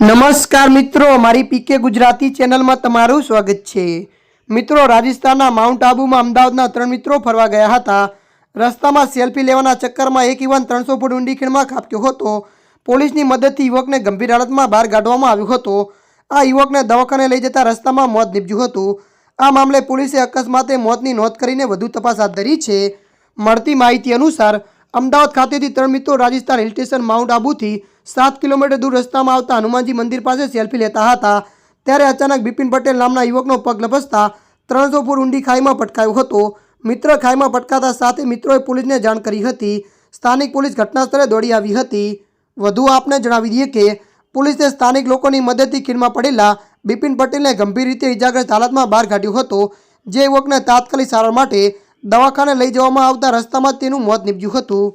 નમસ્કાર મિત્રો, મારી પીકે ગુજરાતી ચેનલમાં તમારું સ્વાગત છે. મિત્રો, રાજસ્થાનના માઉન્ટ આબુમાં અમદાવાદના ત્રણ મિત્રો ફરવા ગયા હતા. રસ્તામાં સેલ્ફી લેવાના ચક્કરમાં એક યુવાન ત્રણસો ફૂટ ઊંડી ખીણમાં ખાબક્યો હતો. પોલીસની મદદથી યુવકને ગંભીર હાલતમાં બહાર કાઢવામાં આવ્યો હતો. આ યુવકને દવાખાને લઈ જતા રસ્તામાં મોત નીપજ્યું હતું. આ મામલે પોલીસે અકસ્માતે મોતની નોંધ કરીને વધુ તપાસ હાથ ધરી છે. મળતી માહિતી અનુસાર, અમદાવાદ ખાતેથી ત્રણ મિત્રો રાજસ્થાન હિલ સ્ટેશન માઉન્ટ આબુથી સાત કિલોમીટર દૂર રસ્તામાં આવતા હનુમાનજી મંદિર પાસે સેલ્ફી લેતા હતા. ત્યારે અચાનક બિપિન પટેલ નામના યુવકનો પગ લપસતા ત્રણસો ફૂટ ઊંડી ખાઈમાં પટકાયો હતો. મિત્ર ખાઈમાં પટકાતા સાથે મિત્રોએ પોલીસને જાણ કરી હતી. સ્થાનિક પોલીસ ઘટનાસ્થળે દોડી આવી હતી. વધુ આપને જણાવી દઈએ કે પોલીસે સ્થાનિક લોકોની મદદથી ખીણમાં પડેલા બિપિન પટેલને ગંભીર રીતે ઇજાગ્રસ્ત હાલતમાં બહાર કાઢ્યો હતો. જે યુવકને તાત્કાલિક સારવાર માટે દવાખાને લઈ જવામાં આવતા રસ્તામાં તેનું મોત નીપજ્યું હતું.